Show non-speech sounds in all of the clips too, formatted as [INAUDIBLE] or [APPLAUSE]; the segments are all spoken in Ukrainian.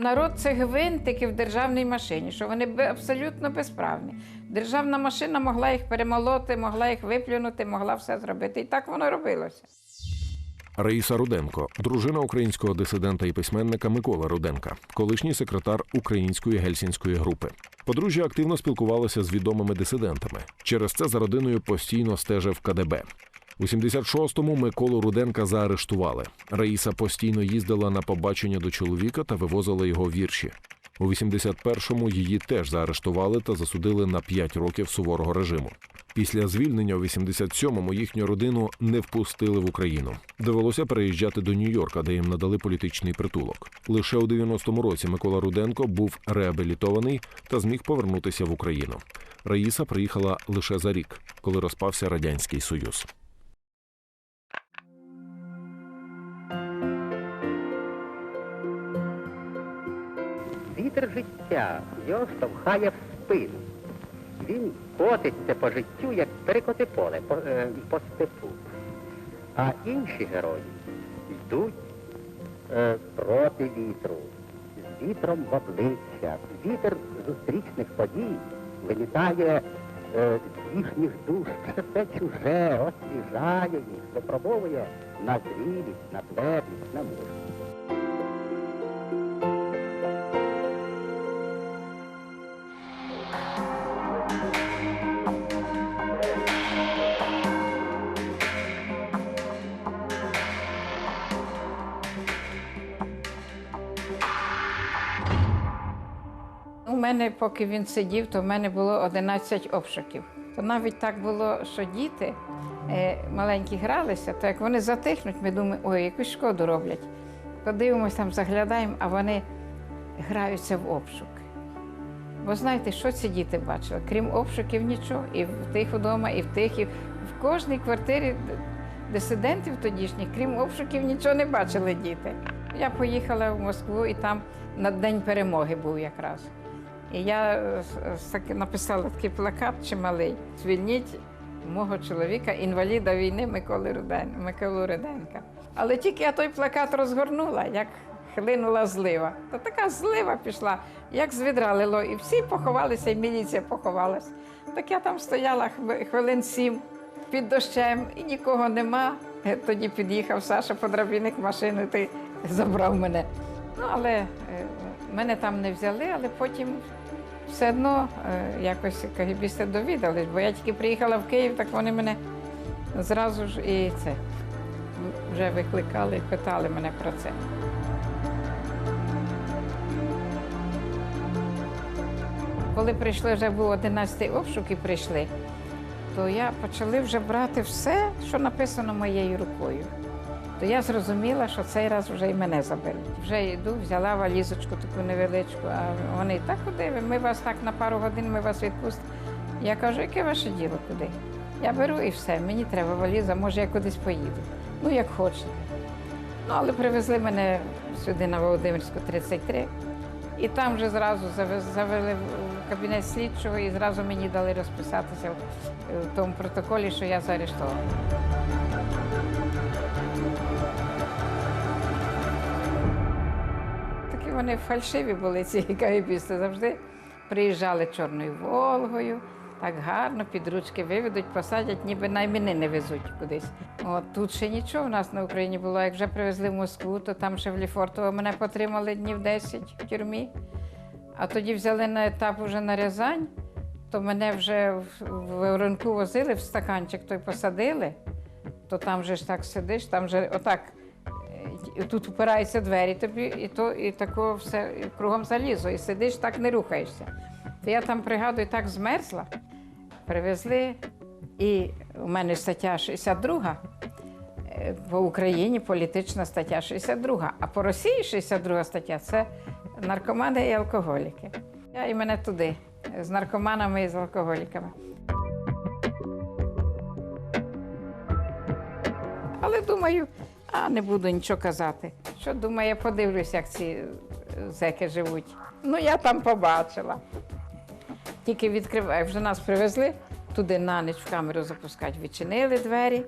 Народ це гвинтики в державній машині, що вони абсолютно безправні. Державна машина могла їх перемолоти, могла їх виплюнути, могла все зробити. І так воно робилося. Раїса Руденко, дружина українського дисидента і письменника Микола Руденка, колишній секретар української гельсінської групи. Подружжя активно спілкувалося з відомими дисидентами. Через це за родиною постійно стежив КДБ. У 76-му Миколу Руденка заарештували. Раїса постійно їздила на побачення до чоловіка та вивозила його вірші. У 81-му її теж заарештували та засудили на 5 років суворого режиму. Після звільнення у 87-му їхню родину не впустили в Україну. Довелося переїжджати до Нью-Йорка, де їм надали політичний притулок. Лише у 90-му році Микола Руденко був реабілітований та зміг повернутися в Україну. Раїса приїхала лише за рік, коли розпався радянський союз. Вітер життя його штовхає в спину. Він котиться по життю, як перекоти поле по, е, по степу. А інші герої йдуть е, проти вітру, з вітром в обличчя. Вітер зустрічних подій вилітає е, з їхніх душ, те чуже, освіжає їх, випробовує на зрілість, на твердість, на мужність. Мене, поки він сидів, то в мене було 11 обшуків. То навіть так було, що діти е, маленькі гралися, то як вони затихнуть, ми думаємо, ой, якусь шкоду роблять. Подивимось там, заглядаємо, а вони граються в обшук. Бо знаєте, що ці діти бачили? Крім обшуків, нічого. І в тих вдома, і в тих, і в кожній квартирі дисидентів тодішніх, крім обшуків, нічого не бачили діти. Я поїхала в Москву і там на День перемоги був якраз. І я е, таки написала такий плакат чималий. Звільніть мого чоловіка, інваліда війни Миколи Руден, Миколу Руденка. Але тільки я той плакат розгорнула, як хлинула злива. То така злива пішла, як з лило. І всі поховалися, і міліція поховалась. Так я там стояла хвилин сім під дощем, і нікого нема. Е, Тоді під'їхав Саша Подрабіник машиною, ти забрав мене. Ну, але е, мене там не взяли, але потім все одно е, якось кагібісти довідались, бо я тільки приїхала в Київ, так вони мене зразу ж і це вже викликали і питали мене про це. Коли прийшли, вже був 11 обшук і прийшли, то я почали вже брати все, що написано моєю рукою. То я зрозуміла, що цей раз вже і мене заберуть. Вже йду, взяла валізочку таку невеличку, а вони так куди? Ми вас так на пару годин, ми вас відпустимо. Я кажу, яке ваше діло куди? Я беру і все, мені треба валіза, може я кудись поїду. Ну, як хочете. Ну, але привезли мене сюди на Володимирську 33. І там вже зразу завели в кабінет слідчого і зразу мені дали розписатися в, в тому протоколі, що я заарештована. Вони фальшиві були, ці кайбісти. Завжди приїжджали Чорною Волгою, так гарно, під ручки виведуть, посадять, ніби на іменини везуть кудись. От тут ще нічого в нас на Україні було. Як вже привезли в Москву, то там ще в Ліфортово мене потримали днів 10 в тюрмі. А тоді взяли на етап уже на Рязань, то мене вже в, Воронку возили, в стаканчик той посадили, то там же ж так сидиш, там же отак. Тут упираються двері тобі, і то і тако все і кругом залізо, і сидиш, так не рухаєшся. То я там пригадую, так змерзла, привезли, і у мене стаття 62 е, по Україні політична стаття 62, а по Росії 62 стаття це наркомани і алкоголіки. Я і мене туди, з наркоманами і з алкоголіками. Але думаю, а не буду нічого казати. Що думаю, я подивлюсь, як ці е, зеки живуть. Ну, я там побачила. Тільки відкриваю, вже нас привезли туди на ніч в камеру запускати, відчинили двері.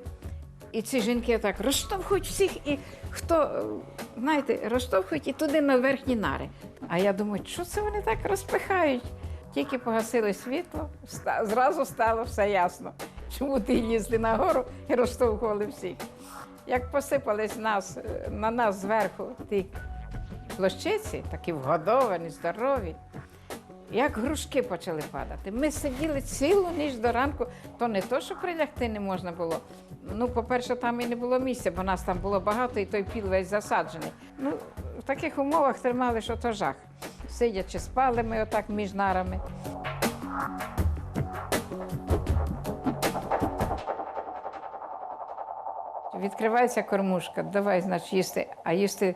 І ці жінки так розштовхують всіх, і хто е, знаєте, розштовхують і туди на верхні нари. А я думаю, що це вони так розпихають? Тільки погасили світло, зразу стало все ясно, чому ти їздили нагору і розштовхували всіх. Як посипались нас, е, на нас зверху ті площиці, такі вгодовані, здорові, як грушки почали падати. Ми сиділи цілу ніч до ранку, то не то, що прилягти не можна було. Ну, по-перше, там і не було місця, бо нас там було багато, і той піл весь засаджений. Ну, в таких умовах тримали, що то жах. Сидячи, спали ми отак між нарами. Відкривається кормушка, давай, значить, їсти, а їсти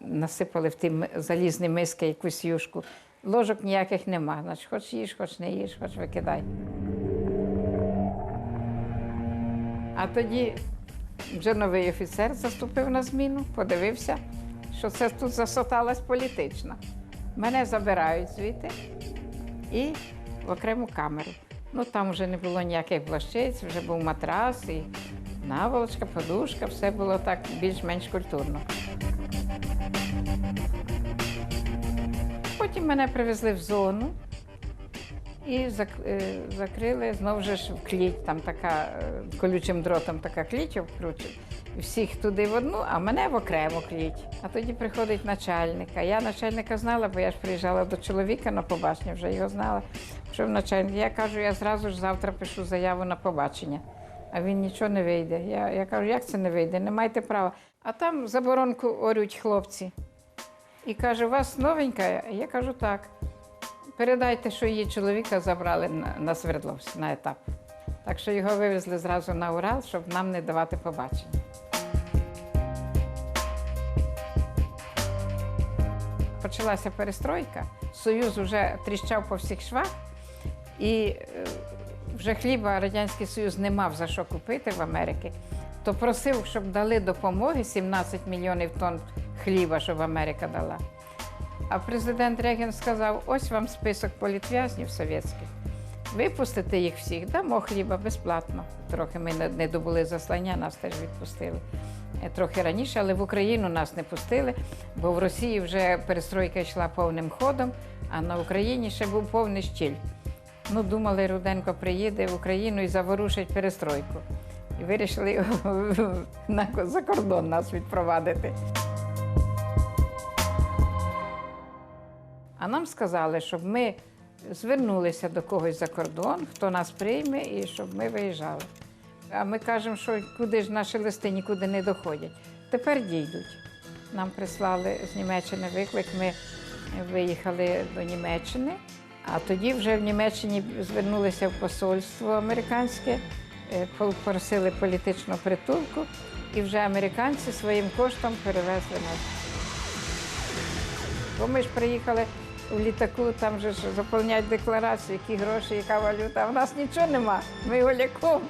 насипали в ті залізні миски якусь юшку. Ложок ніяких нема. Значить, хоч їж, хоч не їж, хоч викидай. А тоді вже новий офіцер заступив на зміну, подивився, що це тут засоталась політична. Мене забирають звідти і в окрему камеру. Ну там вже не було ніяких блощиць, вже був матрас і наволочка, подушка, все було так більш-менш культурно. Потім мене привезли в зону і е, закрили знову ж в кліть, там така е, колючим дротом така кліть обкручена. Всіх туди в одну, а мене в окрему кліть. А тоді приходить начальник. А я начальника знала, бо я ж приїжджала до чоловіка на побачення, вже його знала. Що в начальник. Я кажу, я зразу ж завтра пишу заяву на побачення. А він нічого не вийде. Я, я кажу, як це не вийде? Не маєте права. А там заборонку орють хлопці. І каже, у вас новенька? Я кажу, так. Передайте, що її чоловіка забрали на, на Свердловськ на етап. Так що його вивезли зразу на Урал, щоб нам не давати побачення. Почалася перестройка, Союз вже тріщав по всіх швах, і е, вже хліба Радянський Союз не мав за що купити в Америці, то просив, щоб дали допомоги 17 мільйонів тонн хліба, щоб Америка дала. А президент Реген сказав: ось вам список політв'язнів совєтських. Випустите їх всіх, дамо хліба безплатно. Трохи ми не- не добули заслання, нас теж відпустили. Е, Трохи раніше, але в Україну нас не пустили, бо в Росії вже перестройка йшла повним ходом, а на Україні ще був повний щіль. Ну, думали, Руденко приїде в Україну і заворушить перестройку. І вирішили [LAUGHS] на- за кордон нас відпровадити. А нам сказали, щоб ми звернулися до когось за кордон, хто нас прийме, і щоб ми виїжджали. А ми кажемо, що куди ж наші листи нікуди не доходять. Тепер дійдуть. Нам прислали з Німеччини виклик. Ми виїхали до Німеччини, а тоді вже в Німеччині звернулися в посольство американське, е, попросили політичну притулку, і вже американці своїм коштом перевезли нас. Бо ми ж приїхали у літаку, там же ж заповняють декларацію, які гроші, яка валюта. А в нас нічого нема. Ми голяком.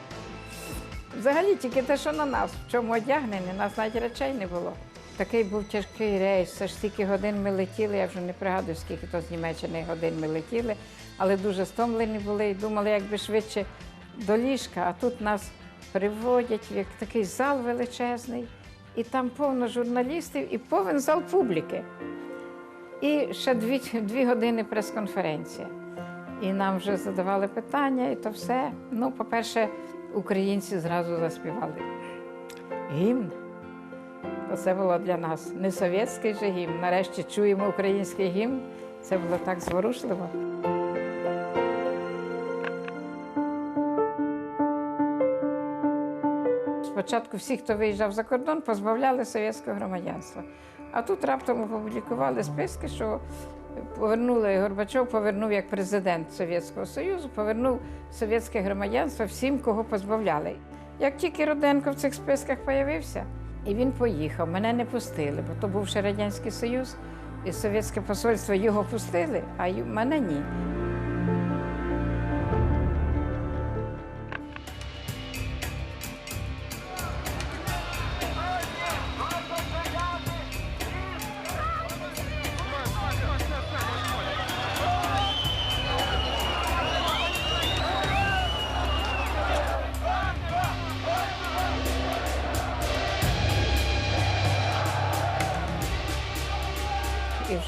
Взагалі тільки те, що на нас, в чому одягнені, нас навіть речей не було. Такий був тяжкий рейс, це ж стільки годин ми летіли, я вже не пригадую, скільки то з Німеччини годин ми летіли, але дуже стомлені були і думали, як би швидше до ліжка, а тут нас приводять як такий зал величезний, і там повно журналістів і повен зал публіки. І ще дві, дві години прес-конференція. І нам вже задавали питання, і то все. Ну, по-перше, українці зразу заспівали гімн. Це було для нас не совєтський же гімн. Нарешті чуємо український гімн. Це було так зворушливо. Спочатку всіх, хто виїжджав за кордон, позбавляли совєтського громадянства. А тут раптом опублікували списки, що повернули Горбачов, повернув як президент Совєтського Союзу, повернув совєтське громадянство всім, кого позбавляли. Як тільки Руденко в цих списках появився, і він поїхав, мене не пустили, бо то був ще Радянський Союз, і совєтське посольство його пустили, а мене ні.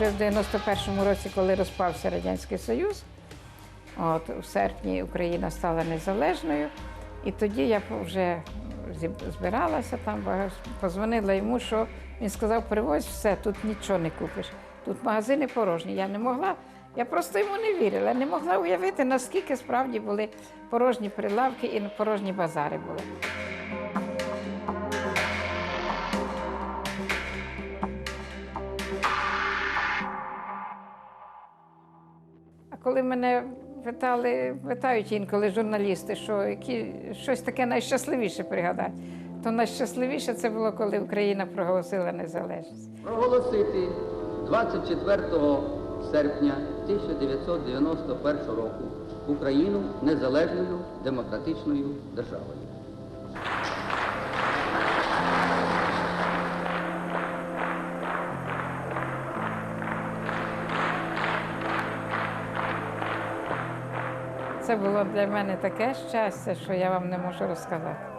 Вже в 91-му році, коли розпався Радянський Союз, от, в серпні Україна стала незалежною. І тоді я вже збиралася там, позвонила йому, що він сказав, привозь все, тут нічого не купиш. Тут магазини порожні. Я не могла, я просто йому не вірила, не могла уявити, наскільки справді були порожні прилавки і порожні базари були. Коли мене питали, питають інколи журналісти, що які, щось таке найщасливіше пригадати, то найщасливіше це було, коли Україна проголосила незалежність. проголосити 24 серпня 1991 року Україну незалежною демократичною державою. Це було для мене таке щастя, що я вам не можу розказати.